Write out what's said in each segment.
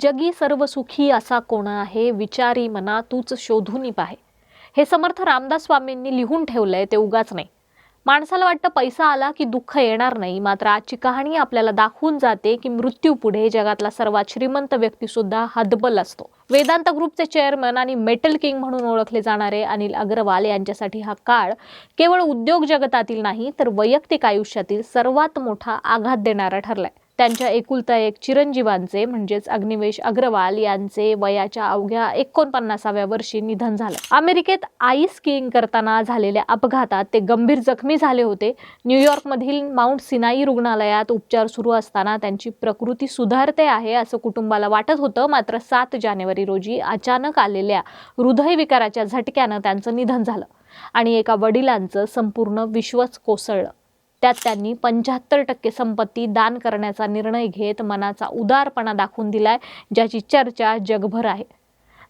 जगी सर्व सुखी असा कोण आहे? विचारी मना तूच शोधून पाहे हे समर्थ रामदास स्वामींनी लिहून ठेवलंय ते उगाच नाही. माणसाला वाटतं पैसा आला की दुःख येणार नाही मात्र आजची कहाणी आपल्याला दाखवून जाते की मृत्यू पुढे जगातला सर्वात श्रीमंत व्यक्ती सुद्धा हतबल असतो. वेदांत ग्रुपचे चेअरमन आणि मेटल किंग म्हणून ओळखले जाणारे अनिल अग्रवाल यांच्यासाठी हा काळ केवळ उद्योग जगतातील नाही तर वैयक्तिक आयुष्यातील सर्वात मोठा आघात देणारा ठरलाय. त्यांच्या एकुलता एक चिरंजीवांचे म्हणजेच अग्निवेश अग्रवाल यांचे वयाच्या अवघ्या एकोणपन्नासाव्या वर्षी निधन झालं. अमेरिकेत आईस स्कीइंग करताना झालेल्या अपघातात ते गंभीर जखमी झाले होते. न्यूयॉर्कमधील माउंट सिनाई रुग्णालयात उपचार सुरू असताना त्यांची प्रकृती सुधारते आहे असं कुटुंबाला वाटत होतं. मात्र सात जानेवारी रोजी अचानक आलेल्या हृदयविकाराच्या झटक्यानं त्यांचं निधन झालं आणि एका वडिलांचं संपूर्ण विश्वच कोसळलं. त्यात त्यांनी पंच्याहत्तर टक्के संपत्ती दान करण्याचा निर्णय घेत मनाचा उदारपणा दाखवून दिलाय ज्याची चर्चा जगभर आहे.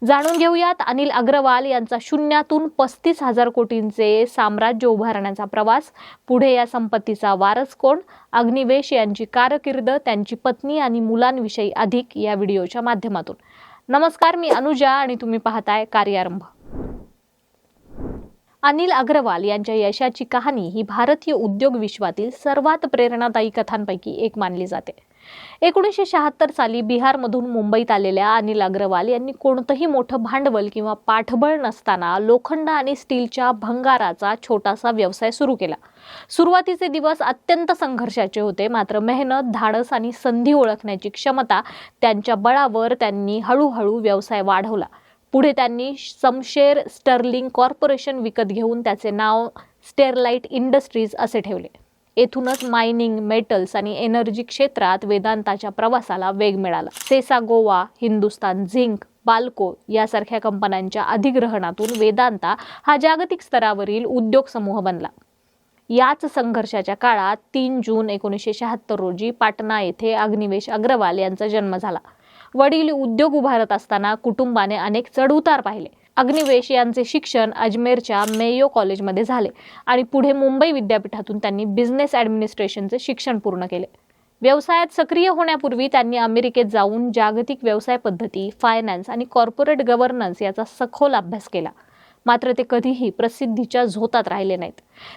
जाणून घेऊयात अनिल अग्रवाल यांचा शून्यातून पस्तीस हजार कोटींचे साम्राज्य उभारण्याचा प्रवास. पुढे या संपत्तीचा वारस कोण? अग्निवेश यांची कारकीर्द त्यांची पत्नी आणि मुलांविषयी अधिक या व्हिडिओच्या माध्यमातून. नमस्कार मी अनुजा आणि तुम्ही पाहताय कार्यारंभ अनिल अग्रवाल यांच्या यशाची कहाणी ही भारतीय उद्योग विश्वातील सर्वात प्रेरणादायी कथांपैकी एक मानली जाते. एकोणीसशे शहात्तर साली बिहारमधून मुंबईत आलेल्या अनिल अग्रवाल यांनी कोणतंही मोठं भांडवल किंवा पाठबळ नसताना लोखंड आणि स्टीलच्या भंगाराचा छोटासा व्यवसाय सुरू केला. सुरुवातीचे दिवस अत्यंत संघर्षाचे होते मात्र मेहनत धाडस आणि संधी ओळखण्याची क्षमता त्यांच्या बळावर त्यांनी हळूहळू व्यवसाय वाढवला. पुढे त्यांनी समशेर स्टर्लिंग कॉर्पोरेशन विकत घेऊन त्याचे नाव स्टेरलाइट इंडस्ट्रीज असे ठेवले. येथूनच मायनिंग मेटल्स आणि एनर्जी क्षेत्रात वेदांताच्या प्रवासाला वेग मिळाला. सेसा गोवा हिंदुस्तान झिंक बाल्को यासारख्या कंपन्यांच्या अधिग्रहणातून वेदांता हा जागतिक स्तरावरील उद्योग समूह बनला. याच संघर्षाच्या काळात तीन जून एकोणीसशे शहात्तर रोजी पाटणा येथे अग्निवेश अग्रवाल यांचा जन्म झाला. वडील उद्योग उभारत असताना कुटुंबाने अनेक चढउतार पाहिले. अग्निवेश यांचे शिक्षण अजमेरच्या मेयो कॉलेजमध्ये झाले आणि पुढे मुंबई विद्यापीठातून त्यांनी बिझनेस ॲडमिनिस्ट्रेशनचे शिक्षण पूर्ण केले. व्यवसायात सक्रिय होण्यापूर्वी त्यांनी अमेरिकेत जाऊन जागतिक व्यवसाय पद्धती फायनान्स आणि कॉर्पोरेट गव्हर्नन्स याचा सखोल अभ्यास केला. मात्र ते कधीही प्रसिद्धीच्या झोतात राहिले नाहीत.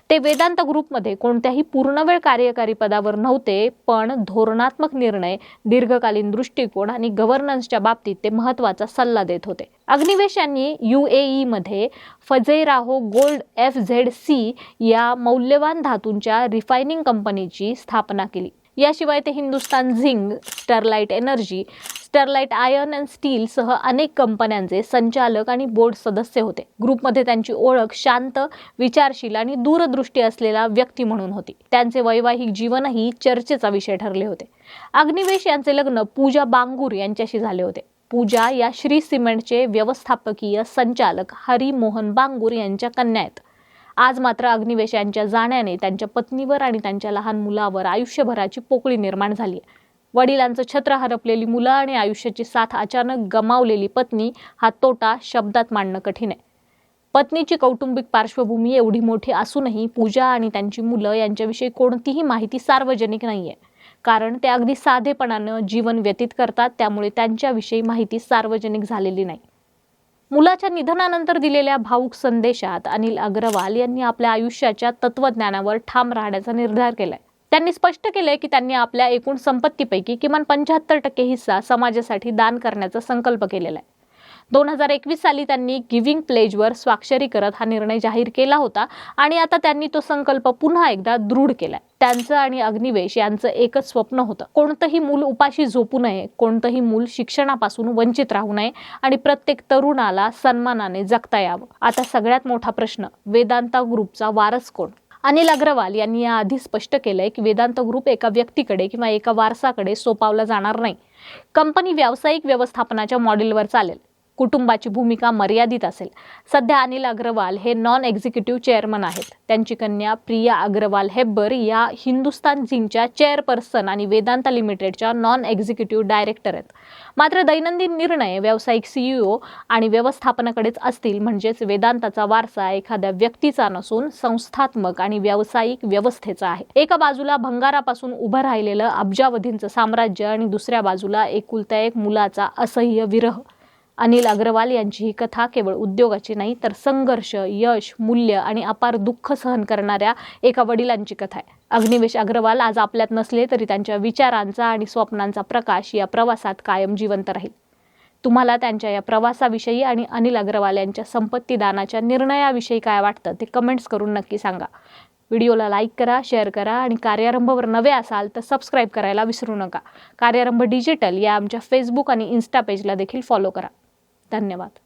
ते वेदांत ग्रुपमध्ये कोणत्याही पूर्णवेळ कार्यकारी पदावर नव्हते पण धोरणात्मक निर्णय दीर्घकालीन दृष्टिकोन आणि गव्हर्नन्सच्या बाबतीत ते महत्त्वाचा सल्ला देत होते. अग्निवेश यांनी यू ए मध्ये Fujairah gold F Z C या मौल्यवान धातूंच्या रिफायनिंग कंपनीची स्थापना केली. याशिवाय ते Hindustan zinc Sterlite energy Sterlite iron and steel सह अनेक कंपन्यांचे संचालक आणि बोर्ड सदस्य होते. ग्रुपमध्ये त्यांची ओळख शांत विचारशील आणि दूरदृष्टी असलेला व्यक्ती म्हणून होती. त्यांचे वैवाहिक जीवनही चर्चेचा विषय ठरले होते. अग्निवेश यांचे लग्न पूजा बांगूर यांच्याशी झाले होते. पूजा या श्री सिमेंटचे व्यवस्थापकीय संचालक हरी मोहन बांगूर यांच्या कन्या आहेत. आज मात्र अग्निवेश यांच्या जाण्याने त्यांच्या पत्नीवर आणि त्यांच्या लहान मुलावर आयुष्यभराची पोकळी निर्माण झाली वडिलांचं छत्र हरपलेली मुलं आणि आयुष्याची साथ अचानक गमावलेली पत्नी हा तोटा शब्दात मांडणं कठीण आहे. पत्नीची कौटुंबिक पार्श्वभूमी एवढी मोठी असूनही पूजा आणि त्यांची मुलं यांच्याविषयी कोणतीही माहिती सार्वजनिक नाही आहे कारण ते अगदी साधेपणानं जीवन व्यतीत करतात त्यामुळे त्यांच्याविषयी माहिती सार्वजनिक झालेली नाही. मुलाच्या निधनानंतर दिलेल्या भाऊक संदेशात अनिल अग्रवाल यांनी आपल्या आयुष्याच्या तत्वज्ञानावर ठाम राहण्याचा निर्धार केलाय. त्यांनी स्पष्ट केले की त्यांनी आपल्या एकूण संपत्तीपैकी किमान पंच्याहत्तर टक्के हिस्सा समाजासाठी दान करण्याचा संकल्प केलेला आहे. दोन हजार एकवीस साली त्यांनी गिव्हिंग प्लेजवर स्वाक्षरी करत हा निर्णय जाहीर केला होता आणि आता त्यांनी तो संकल्प पुन्हा एकदा दृढ केलाय. त्यांचं आणि अग्निवेश यांचं एकच स्वप्न होतं. कोणतंही मूल उपाशी झोपू नये कोणतंही मूल शिक्षणापासून वंचित राहू नये आणि प्रत्येक तरुणाला सन्मानाने जगता यावं. आता सगळ्यात मोठा प्रश्न वेदांता ग्रुपचा वारस कोण? अनिल अग्रवाल यांनी याआधी स्पष्ट केलंय की वेदांत ग्रुप एका व्यक्तीकडे किंवा एका वारसाकडे सोपावला जाणार नाही. कंपनी व्यावसायिक व्यवस्थापनाच्या मॉडेलवर चालेल. कुटुंबाची भूमिका मर्यादित असेल. सध्या अनिल अग्रवाल हे नॉन एक्झिक्युटिव्ह चेअरमन आहेत. त्यांची कन्या प्रिया अग्रवाल हेब्बर या हिंदुस्तान झिंकच्या चेअरपर्सन आणि वेदांता लिमिटेडच्या नॉन एक्झिक्युटिव्ह डायरेक्टर आहेत. मात्र दैनंदिन निर्णय व्यावसायिक सीईओ आणि व्यवस्थापनाकडेच असतील म्हणजेच वेदांताचा वारसा एखाद्या व्यक्तीचा नसून संस्थात्मक आणि व्यावसायिक व्यवस्थेचा आहे. एका बाजूला भंगारापासून उभं राहिलेलं अब्जावधींचं साम्राज्य आणि दुसऱ्या बाजूला एकुलत्या एक मुलाचा असह्य विरह. अनिल अग्रवाल यांची ही कथा केवळ उद्योगाची नाही तर संघर्ष यश मूल्य आणि अपार दुःख सहन करणाऱ्या एका वडिलांची कथा आहे. अग्निवेश अग्रवाल आज आपल्यात नसले तरी त्यांच्या विचारांचा आणि स्वप्नांचा प्रकाश या प्रवासात कायम जिवंत राहील. तुम्हाला त्यांच्या या प्रवासाविषयी आणि अनिल अग्रवाल यांच्या संपत्ती दानाच्या निर्णयाविषयी काय वाटतं ते कमेंट्स करून नक्की सांगा. व्हिडिओला लाईक करा शेअर करा आणि कार्यारंभवर नवे असाल तर सबस्क्राईब करायला विसरू नका. कार्यारंभ डिजिटल या आमच्या फेसबुक आणि इन्स्टा पेजला देखील फॉलो करा. धन्यवाद.